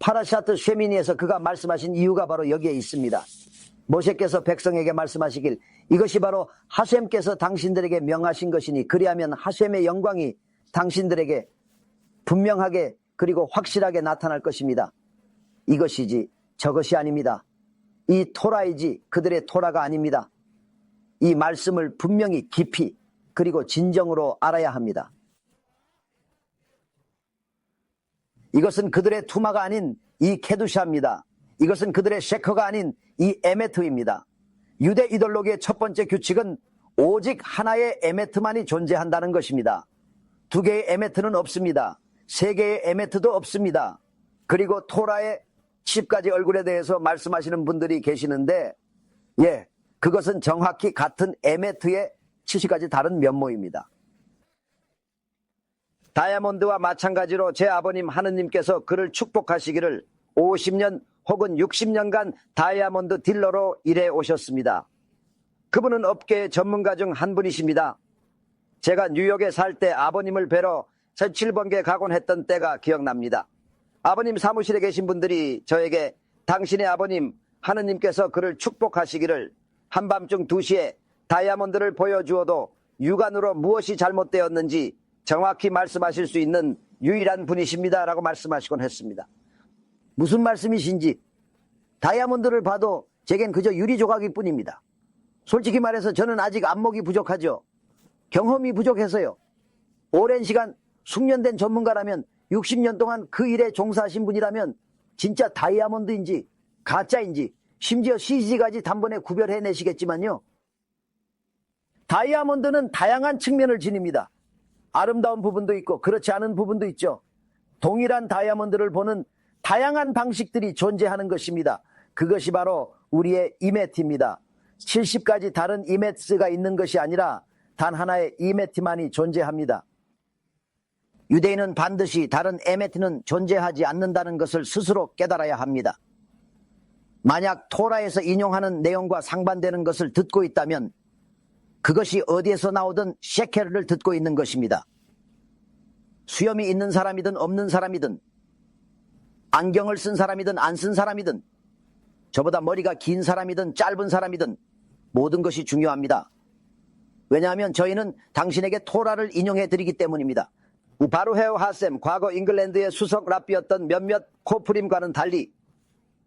파라샤트 쉐미니에서 그가 말씀하신 이유가 바로 여기에 있습니다. 모세께서 백성에게 말씀하시길 이것이 바로 하셈께서 당신들에게 명하신 것이니 그리하면 하셈의 영광이 당신들에게 분명하게 그리고 확실하게 나타날 것입니다. 이것이지 저것이 아닙니다. 이 토라이지 그들의 토라가 아닙니다. 이 말씀을 분명히 깊이 그리고 진정으로 알아야 합니다. 이것은 그들의 투마가 아닌 이 케두샤입니다. 이것은 그들의 셰커가 아닌 이 에메트입니다. 유대 이돌로기의 첫 번째 규칙은 오직 하나의 에메트만이 존재한다는 것입니다. 두 개의 에메트는 없습니다. 세 개의 에메트도 없습니다. 그리고 토라의 10가지 얼굴에 대해서 말씀하시는 분들이 계시는데, 예, 그것은 정확히 같은 에메트의 70가지 다른 면모입니다. 다이아몬드와 마찬가지로 제 아버님 하느님께서 그를 축복하시기를 50년 혹은 60년간 다이아몬드 딜러로 일해 오셨습니다. 그분은 업계의 전문가 중 한 분이십니다. 제가 뉴욕에 살 때 아버님을 뵈러 17번개 가곤 했던 때가 기억납니다. 아버님 사무실에 계신 분들이 저에게 당신의 아버님 하느님께서 그를 축복하시기를 한밤중 2시에 다이아몬드를 보여주어도 육안으로 무엇이 잘못되었는지 정확히 말씀하실 수 있는 유일한 분이십니다. 라고 말씀하시곤 했습니다. 무슨 말씀이신지 다이아몬드를 봐도 제겐 그저 유리 조각일 뿐입니다. 솔직히 말해서 저는 아직 안목이 부족하죠. 경험이 부족해서요. 오랜 시간 숙련된 전문가라면 60년 동안 그 일에 종사하신 분이라면 진짜 다이아몬드인지 가짜인지 심지어 CG까지 단번에 구별해내시겠지만요. 다이아몬드는 다양한 측면을 지닙니다. 아름다운 부분도 있고 그렇지 않은 부분도 있죠. 동일한 다이아몬드를 보는 다양한 방식들이 존재하는 것입니다. 그것이 바로 우리의 이메트입니다. 70가지 다른 이메트가 있는 것이 아니라 단 하나의 이메트만이 존재합니다. 유대인은 반드시 다른 에메트는 존재하지 않는다는 것을 스스로 깨달아야 합니다. 만약 토라에서 인용하는 내용과 상반되는 것을 듣고 있다면 그것이 어디에서 나오든 셰케르를 듣고 있는 것입니다. 수염이 있는 사람이든 없는 사람이든 안경을 쓴 사람이든 안 쓴 사람이든 저보다 머리가 긴 사람이든 짧은 사람이든 모든 것이 중요합니다. 왜냐하면 저희는 당신에게 토라를 인용해 드리기 때문입니다. 바루헤오 하셈, 과거 잉글랜드의 수석 랍비였던 몇몇 코프림과는 달리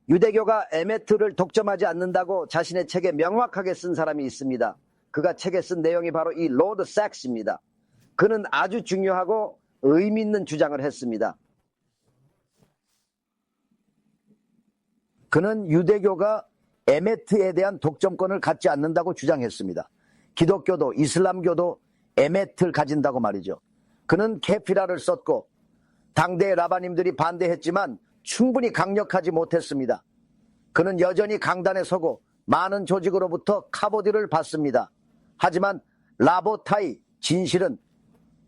유대교가 에메트를 독점하지 않는다고 자신의 책에 명확하게 쓴 사람이 있습니다. 그가 책에 쓴 내용이 바로 이 로드 삭스입니다. 그는 아주 중요하고 의미 있는 주장을 했습니다. 그는 유대교가 에메트에 대한 독점권을 갖지 않는다고 주장했습니다. 기독교도 이슬람교도 에메트를 가진다고 말이죠. 그는 케피라를 썼고 당대의 라바님들이 반대했지만 충분히 강력하지 못했습니다. 그는 여전히 강단에 서고 많은 조직으로부터 카보디를 받습니다. 하지만 라보타이 진실은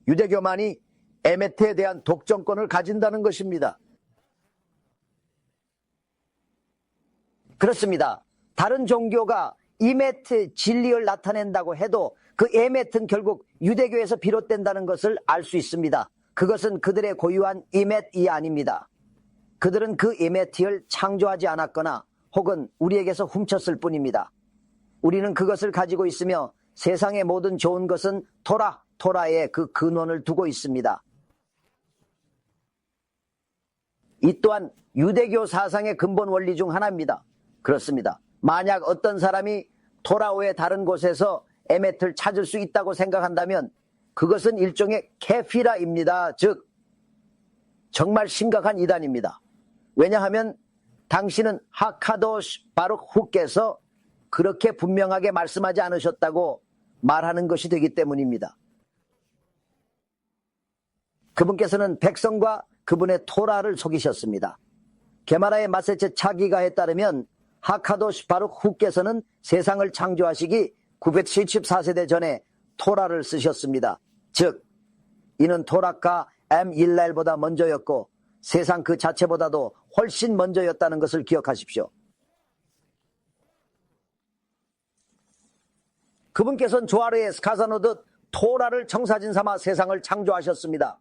유대교만이 에메트에 대한 독점권을 가진다는 것입니다. 그렇습니다. 다른 종교가 이메트 진리를 나타낸다고 해도 그 에메트는 결국 유대교에서 비롯된다는 것을 알 수 있습니다. 그것은 그들의 고유한 이메트이 아닙니다. 그들은 그 이메트를 창조하지 않았거나 혹은 우리에게서 훔쳤을 뿐입니다. 우리는 그것을 가지고 있으며 세상의 모든 좋은 것은 토라, 토라의 그 근원을 두고 있습니다. 이 또한 유대교 사상의 근본 원리 중 하나입니다. 그렇습니다. 만약 어떤 사람이 토라오의 다른 곳에서 에메트를 찾을 수 있다고 생각한다면 그것은 일종의 케피라입니다. 즉 정말 심각한 이단입니다. 왜냐하면 당신은 하카도시 바룩 후께서 그렇게 분명하게 말씀하지 않으셨다고 말하는 것이 되기 때문입니다. 그분께서는 백성과 그분의 토라를 속이셨습니다. 게마라의 마세체 차기가에 따르면 하카도시 바룩 후께서는 세상을 창조하시기 974세대 전에 토라를 쓰셨습니다. 즉 이는 토라카 M1랄보다 먼저였고 세상 그 자체보다도 훨씬 먼저였다는 것을 기억하십시오. 그분께서는 조아르의 스카사노듯 토라를 청사진 삼아 세상을 창조하셨습니다.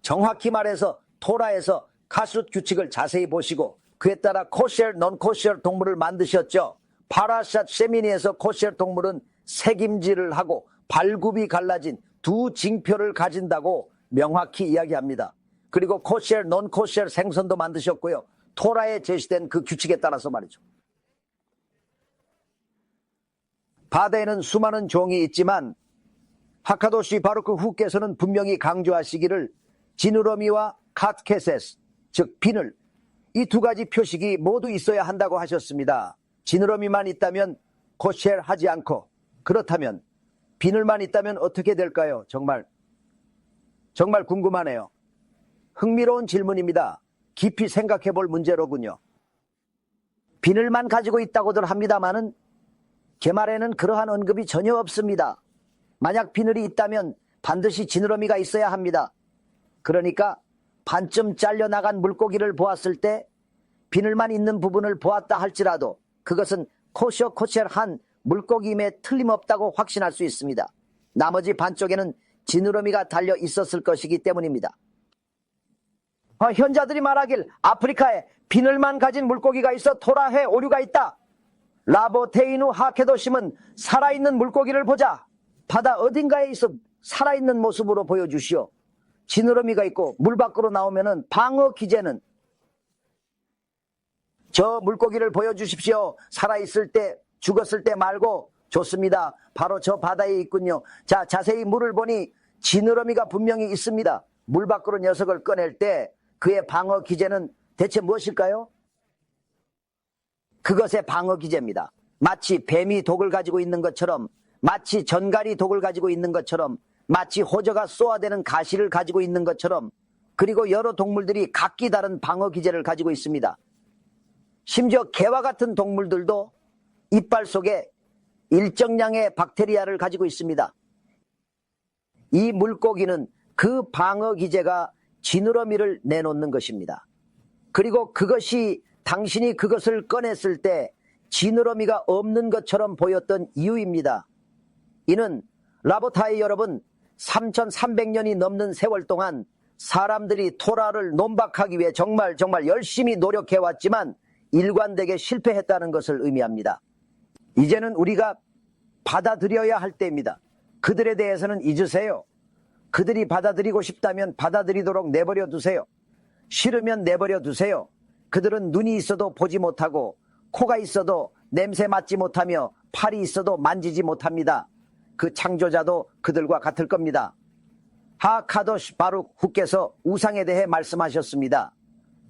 정확히 말해서 토라에서 카숫 규칙을 자세히 보시고 그에 따라 코시엘, 논코시엘 동물을 만드셨죠. 파라샷 세미니에서 코시엘 동물은 색임질을 하고 발굽이 갈라진 두 징표를 가진다고 명확히 이야기합니다. 그리고 코시엘, 논코시엘 생선도 만드셨고요. 토라에 제시된 그 규칙에 따라서 말이죠. 바다에는 수많은 종이 있지만 하카도시 바루크 후께서는 분명히 강조하시기를 지느러미와 카트케세스, 즉 비늘, 이 두 가지 표식이 모두 있어야 한다고 하셨습니다. 지느러미만 있다면 코시엘 하지 않고 그렇다면 비늘만 있다면 어떻게 될까요? 정말 정말 궁금하네요. 흥미로운 질문입니다. 깊이 생각해 볼 문제로군요. 비늘만 가지고 있다고들 합니다마는 개말에는 그러한 언급이 전혀 없습니다. 만약 비늘이 있다면 반드시 지느러미가 있어야 합니다. 그러니까 반쯤 잘려나간 물고기를 보았을 때 비늘만 있는 부분을 보았다 할지라도 그것은 코셔 코첼한 물고기임에 틀림없다고 확신할 수 있습니다. 나머지 반쪽에는 지느러미가 달려 있었을 것이기 때문입니다. 어, 현자들이 말하길 아프리카에 비늘만 가진 물고기가 있어 토라해 오류가 있다. 라보테이누 하케도심은 살아있는 물고기를 보자. 바다 어딘가에 있어 살아있는 모습으로 보여주시오. 지느러미가 있고 물 밖으로 나오면은 방어 기제는 저 물고기를 보여주십시오. 살아있을 때, 죽었을 때 말고 좋습니다. 바로 저 바다에 있군요. 자, 자세히 물을 보니 지느러미가 분명히 있습니다. 물 밖으로 녀석을 꺼낼 때 그의 방어 기제는 대체 무엇일까요? 그것의 방어 기제입니다. 마치 뱀이 독을 가지고 있는 것처럼, 마치 전갈이 독을 가지고 있는 것처럼, 마치 호저가 쏘아대는 가시를 가지고 있는 것처럼, 그리고 여러 동물들이 각기 다른 방어 기제를 가지고 있습니다. 심지어 개와 같은 동물들도 이빨 속에 일정량의 박테리아를 가지고 있습니다. 이 물고기는 그 방어 기제가 지느러미를 내놓는 것입니다. 그리고 그것이 당신이 그것을 꺼냈을 때 지느러미가 없는 것처럼 보였던 이유입니다. 이는 라보타이 여러분 3300년이 넘는 세월 동안 사람들이 토라를 논박하기 위해 정말 정말 열심히 노력해 왔지만 일관되게 실패했다는 것을 의미합니다. 이제는 우리가 받아들여야 할 때입니다. 그들에 대해서는 잊으세요. 그들이 받아들이고 싶다면 받아들이도록 내버려 두세요. 싫으면 내버려 두세요. 그들은 눈이 있어도 보지 못하고 코가 있어도 냄새 맡지 못하며 팔이 있어도 만지지 못합니다. 그 창조자도 그들과 같을 겁니다. 하카도시 바룩 후께서 우상에 대해 말씀하셨습니다.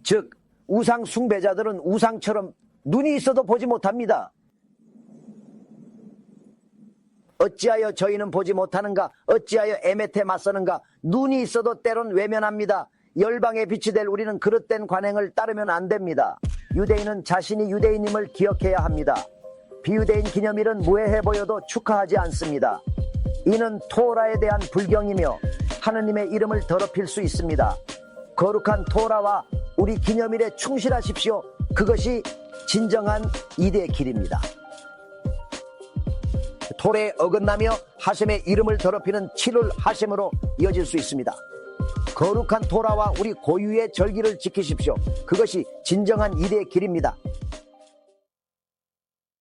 즉 우상 숭배자들은 우상처럼 눈이 있어도 보지 못합니다. 어찌하여 저희는 보지 못하는가? 어찌하여 에메테 맞서는가? 눈이 있어도 때론 외면합니다. 열방의 빛이 될 우리는 그릇된 관행을 따르면 안 됩니다. 유대인은 자신이 유대인임을 기억해야 합니다. 비유대인 기념일은 무해해 보여도 축하하지 않습니다. 이는 토라에 대한 불경이며 하느님의 이름을 더럽힐 수 있습니다. 거룩한 토라와 우리 기념일에 충실하십시오. 그것이 진정한 이대의 길입니다. 토레에 어긋나며 하셈의 이름을 더럽히는 7월 하셈으로 이어질 수 있습니다. 거룩한 토라와 우리 고유의 절기를 지키십시오. 그것이 진정한 이대의 길입니다.